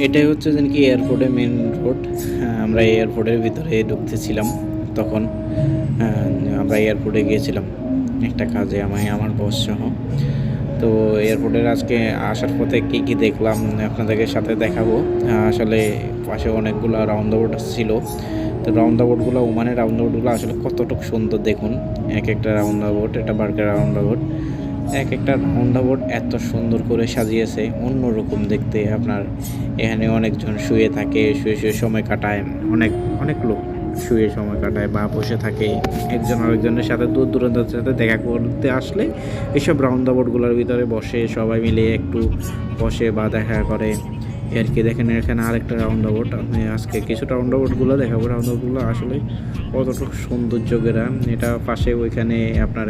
এটাই হচ্ছে যেন কি এয়ারপোর্টের মেন রোড আমরা এয়ারপোর্টের ভিতরে ঢুকতেছিলাম তখন। আহ, আমরা এয়ারপোর্টে গিয়েছিলাম একটা কাজে আমি আমার বস সহ। তো এয়ারপোর্টের আজকে আসার পথে কী কী দেখলাম আপনাদেরকে সাথে দেখাবো। আসলে পাশে অনেকগুলো রাউন্ড বোর্ড ছিল। তো রাউন্ড বোর্ডগুলো ওমানের রাউন্ড বোর্ডগুলো আসলে কতটুকু সুন্দর দেখুন। এক একটা রাউন্ড বোর্ড এটা বার্গার রাউন্ড বোর্ড এক একটা রাউন্ড বোর্ড এত সুন্দর করে সাজিয়েছে, অন্যরকম দেখতে আপনার। এখানে অনেকজন শুয়ে থাকে, শুয়ে শুয়ে সময় কাটায়, অনেক অনেক লোক শুয়ে সময় কাটায় বা বসে থাকে। একজন আরেকজনের সাথে দূর দূরান্তের সাথে দেখা করতে আসলে এইসব রাউন্ড বোর্ডগুলোর ভিতরে বসে সবাই মিলে একটু বসে বা দেখা করে। আর কি দেখেন, এখানে আরেকটা রাউন্ড বোর্ড আপনি আজকে কিছু রাউন্ড বোর্ডগুলো দেখাবো। রাউন্ড বোর্ডগুলো আসলে কতটুকু সৌন্দর্য গেরা এটা পাশে ওইখানে আপনার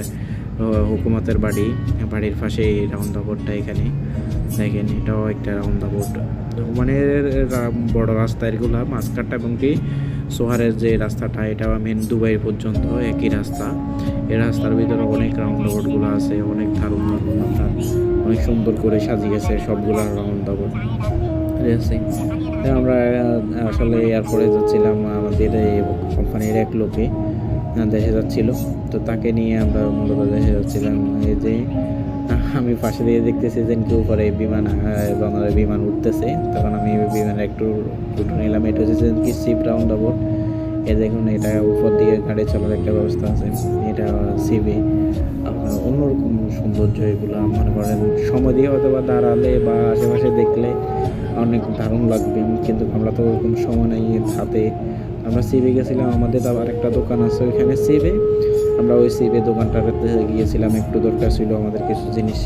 হুকুমতের বাড়ি। বাড়ির পাশে এই রাউন্ড এখানে। দেখেন, এটাও একটা রাউন্ড বোর্ড মানে বড় রাস্তা এগুলো, মাঝখানটা এবং কি সোহারের যে রাস্তাটা এটা মেন দুবাই পর্যন্ত একই রাস্তা। এই রাস্তার ভিতরে অনেক রাউন্ড বোর্ডগুলো আছে, অনেক দারুণ দারুণ অনেক সুন্দর করে সাজিয়েছে সবগুলো রাউন্ড ঠিক আছে আমরা আসলে এয়ারপোর্টে যাচ্ছিলাম আমাদের কোম্পানির এক লোকে। দেশে যাচ্ছিল। তো তাকে নিয়ে আমরা মূলত দেশে যাচ্ছিলাম। এই যে, আমি পাশে দিয়ে দেখতেছি যে কি পরে বিমান বাংলার বিমান উঠতেছে। তখন আমি বিমানের একটু ফটো নিলাম। এটা হচ্ছে কি সিপ রাউন্ড আবাউট এ দেখুন, এটা উপর দিয়ে গাড়ি চলার একটা ব্যবস্থা আছে। এটা সিবি আপনার অন্যরকম সৌন্দর্য, এগুলো মনে করেন সময় দিয়ে হয়তো বা দাঁড়ালে বা আশেপাশে দেখলে অনেক দারুণ লাগবে। কিন্তু আমরা তো ওরকম সময় নেই হাতে। আমরা সিবে গেছিলাম, আমাদের আবার একটা দোকান আছে ওইখানে সিবে আমরা ওই সিবে দোকানটাতে গিয়েছিলাম, একটু দরকার ছিল, আমাদের কিছু জিনিস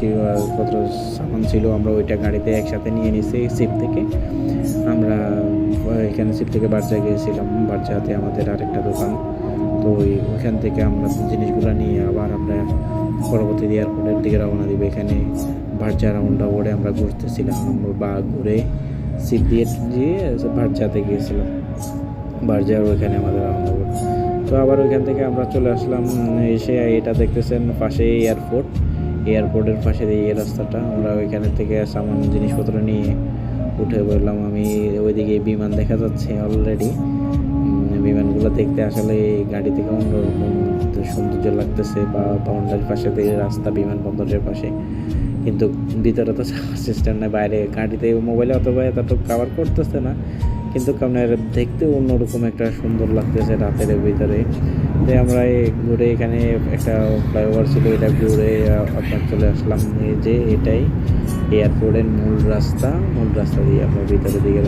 পত্র সামান ছিল, আমরা ওইটা গাড়িতে একসাথে নিয়ে নিছি সিপ থেকে। আমরা এখানে সিপ থেকে বার্জা গিয়েছিলাম, বার্জাতে আমাদের আরেকটা দোকান। তো ওই ওইখান থেকে আমরা জিনিসগুলো নিয়ে আবার আমরা পরবর্তী এয়ারপোর্টের দিকে রওনা দিব এখানে। বার্জা রাউন্ডা ওড়ে আমরা ঘুরতেছিলাম বা ঘুরে সিপ দিয়ে বার্জাতে গিয়েছিলাম। বার্জার, ওইখানে আমাদের রাউন্ড তো আবার ওইখান থেকে আমরা চলে আসলাম, এসে এটা দেখতেছেন পাশে এয়ারপোর্ট এয়ারপোর্টের পাশে এই রাস্তাটা, আমরা ওইখানে থেকে সামান জিনিসপত্র নিয়ে উঠে বললাম আমি ওইদিকে বিমান দেখা যাচ্ছে অলরেডি বিমানগুলো দেখতে আসলে গাড়ি থেকে অন্যরকম সৌন্দর্য লাগতেছে, বা বাউন্ডারির পাশে রাস্তা বিমানবন্দরের পাশে। কিন্তু ভিতরে তো সিস্টেম নেই, বাইরে গাড়িতে মোবাইলে অথবা এতটুকু কাভার করতেছে না। কিন্তু আপনার দেখতে অন্যরকম একটা সুন্দর লাগতেছে রাতের ভিতরে। তো আমরা ঘুরে এখানে একটা ফ্লাইওভার ছিল, এটা ঘুরে আপনার চলে আসলাম। যে এটাই এয়ারপোর্টের মূল রাস্তা। মূল রাস্তা দিয়ে আমরা ভিতরে দিকে